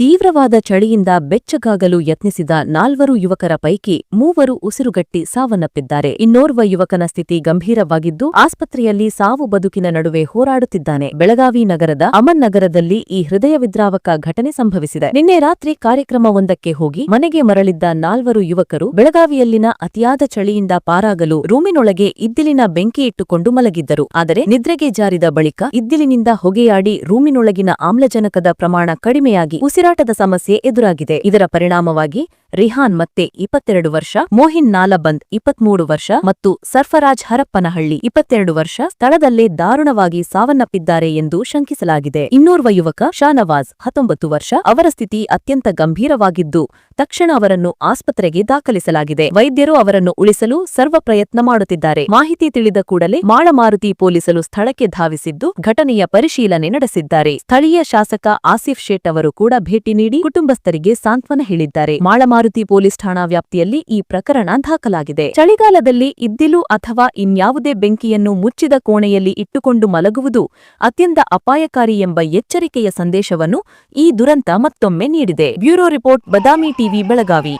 ತೀವ್ರವಾದ ಚಳಿಯಿಂದ ಬೆಚ್ಚಗಾಗಲು ಯತ್ನಿಸಿದ ನಾಲ್ವರು ಯುವಕರ ಪೈಕಿ ಮೂವರು ಉಸಿರುಗಟ್ಟಿ ಸಾವನ್ನಪ್ಪಿದ್ದಾರೆ. ಇನ್ನೋರ್ವ ಯುವಕನ ಸ್ಥಿತಿ ಗಂಭೀರವಾಗಿದ್ದು, ಆಸ್ಪತ್ರೆಯಲ್ಲಿ ಸಾವು ಬದುಕಿನ ನಡುವೆ ಹೋರಾಡುತ್ತಿದ್ದಾನೆ. ಬೆಳಗಾವಿ ನಗರದ ಅಮನ್ ನಗರದಲ್ಲಿ ಈ ಹೃದಯ ವಿದ್ರಾವಕ ಘಟನೆ ಸಂಭವಿಸಿದೆ. ನಿನ್ನೆ ರಾತ್ರಿ ಕಾರ್ಯಕ್ರಮವೊಂದಕ್ಕೆ ಹೋಗಿ ಮನೆಗೆ ಮರಳಿದ್ದ ನಾಲ್ವರು ಯುವಕರು ಬೆಳಗಾವಿಯಲ್ಲಿನ ಅತಿಯಾದ ಚಳಿಯಿಂದ ಪಾರಾಗಲು ರೂಮಿನೊಳಗೆ ಇದ್ದಿಲಿನ ಬೆಂಕಿ ಇಟ್ಟುಕೊಂಡು ಮಲಗಿದ್ದರು. ಆದರೆ ನಿದ್ರೆಗೆ ಜಾರಿದ ಬಳಿಕ ಇದ್ದಿಲಿನಿಂದ ಹೊಗೆಯಾಡಿ ರೂಮಿನೊಳಗಿನ ಆಮ್ಲಜನಕದ ಪ್ರಮಾಣ ಕಡಿಮೆಯಾಗಿ ಉಸಿರಾಟದ ಸಮಸ್ಯೆ ಎದುರಾಗಿದೆ. ಇದರ ಪರಿಣಾಮವಾಗಿ ರಿಹಾನ್ ಮತ್ತೆ ಇಪ್ಪತ್ತೆರಡು ವರ್ಷ, ಮೋಹಿನ್ ನಾಲಬಂದ್ ಇಪ್ಪತ್ಮೂರು ವರ್ಷ ಮತ್ತು ಸರ್ಫರಾಜ್ ಹರಪ್ಪನಹಳ್ಳಿ ಇಪ್ಪತ್ತೆರಡು ವರ್ಷ ಸ್ಥಳದಲ್ಲೇ ದಾರುಣವಾಗಿ ಸಾವನ್ನಪ್ಪಿದ್ದಾರೆ ಎಂದು ಶಂಕಿಸಲಾಗಿದೆ. ಇನ್ನೋರ್ವ ಯುವಕ ಶಾನವಾಜ್ ಹತ್ತೊಂಬತ್ತು ವರ್ಷ, ಅವರ ಸ್ಥಿತಿ ಅತ್ಯಂತ ಗಂಭೀರವಾಗಿದ್ದು, ತಕ್ಷಣ ಅವರನ್ನು ಆಸ್ಪತ್ರೆಗೆ ದಾಖಲಿಸಲಾಗಿದೆ. ವೈದ್ಯರು ಅವರನ್ನು ಉಳಿಸಲು ಸರ್ವ ಪ್ರಯತ್ನ ಮಾಡುತ್ತಿದ್ದಾರೆ. ಮಾಹಿತಿ ತಿಳಿದ ಕೂಡಲೇ ಮಾಳಮಾರುತಿ ಪೊಲೀಸರು ಸ್ಥಳಕ್ಕೆ ಧಾವಿಸಿದ್ದು, ಘಟನೆಯ ಪರಿಶೀಲನೆ ನಡೆಸಿದ್ದಾರೆ. ಸ್ಥಳೀಯ ಶಾಸಕ ಆಸಿಫ್ ಶೇಟ್ ಅವರು ಕೂಡ ಭೇಟಿ ನೀಡಿ ಕುಟುಂಬಸ್ಥರಿಗೆ ಸಾಂತ್ವನ ಹೇಳಿದ್ದಾರೆ. ಮಾಳಮಾರುತಿ ಪೊಲೀಸ್ ಠಾಣಾ ವ್ಯಾಪ್ತಿಯಲ್ಲಿ ಈ ಪ್ರಕರಣ ದಾಖಲಾಗಿದೆ. ಚಳಿಗಾಲದಲ್ಲಿ ಇದ್ದಿಲು ಅಥವಾ ಇನ್ಯಾವುದೇ ಬೆಂಕಿಯನ್ನು ಮುಚ್ಚಿದ ಕೋಣೆಯಲ್ಲಿ ಇಟ್ಟುಕೊಂಡು ಮಲಗುವುದು ಅತ್ಯಂತ ಅಪಾಯಕಾರಿ ಎಂಬ ಎಚ್ಚರಿಕೆಯ ಸಂದೇಶವನ್ನು ಈ ದುರಂತ ಮತ್ತೊಮ್ಮೆ ನೀಡಿದೆ. Bureau report, Badami TV, Belagavi.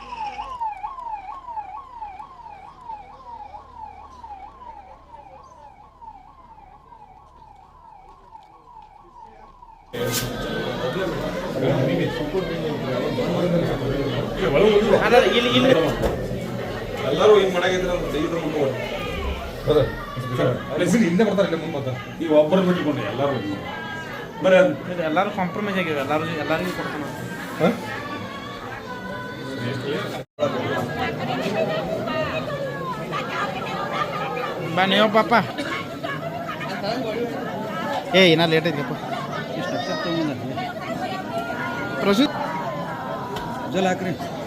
ಎಲ್ಲರೂ ಹಿಂಗ್ ಮಾಡಾಗಿದ್ರೆ ತೆಗೆದು ಮುಂದೆ ಹಿಂದೆ ಬರ್ತಾರೆ ಇಲ್ಲಿ ಮುಂದೆ ಈಗ ಒಬ್ಬರು ಬಿಟ್ಕೊಂಡ್ರಿ ಎಲ್ಲರೂ ಬರೀ ಎಲ್ಲರೂ ಕಾಂಪ್ರಮೈಸ್ ಆಗಿವೆ ಎಲ್ಲರೂ ಎಲ್ಲರಿಗೂ ಕೊಡ್ತಾನೆ? ಬಾ ನೀವು ಪಾಪ ಏ ಇನ್ನ ಲೇಟ್ ಐತಿಪ್ಪ Yo.